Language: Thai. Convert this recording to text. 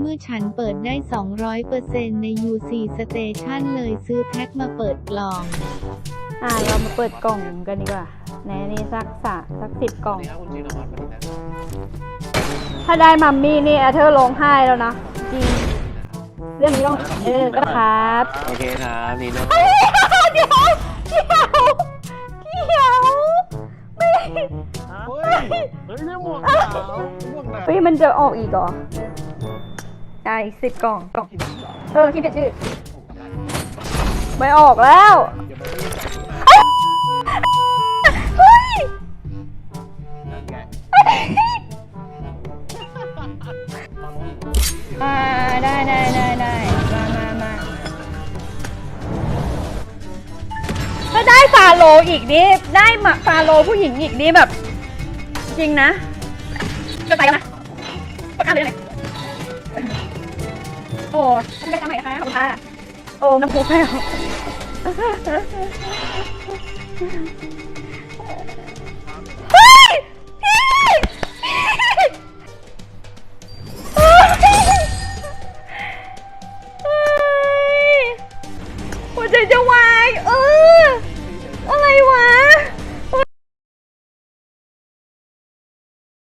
เมื่อฉันเปิดได้ 200%ใน UC Station เลยซื้อแพ็คมาเปิดกล่อง อ่าเรามาเปิดกล่องกันดีกว่าในนี้สักสะสักสิบกล่อง นี่ครับคุณจีนอมันนะถ้าได้มัมมี่นี่แอเธอร์ร้องไห้แล้วนะจริงเรื่องนี้ต้องเออก็ครับโอเคครับนีโน่เดี๋ยวเดี๋ยวเดี๋ยวไม่เฮ้ยเฮ้ยเรื่องหมวกหนาวหมวกหนาวเฮ้ยมันจะออกอีกเหรอ ได้อีกสิบกล่องกล่องเออคิดแต่ชื่อไม่ออกแล้วอย่ามาเล่นใจผมนะเฮ้ยนั่นไงอ่าได้ได้ได้ได้มามามาถ้าได้ฟาโลอีกนี่ได้มาฟาโลผู้หญิงอีกนี่แบบ จริงนะจะไปแล้วนะประ โอ้ฉันไปทำไหนคะขอบคุณค่ะโอ้น้ำพุแพ้วเฮ้ยพี่เฮ้ยเฮ้ยหัวใจจะวายเอออะไรวะ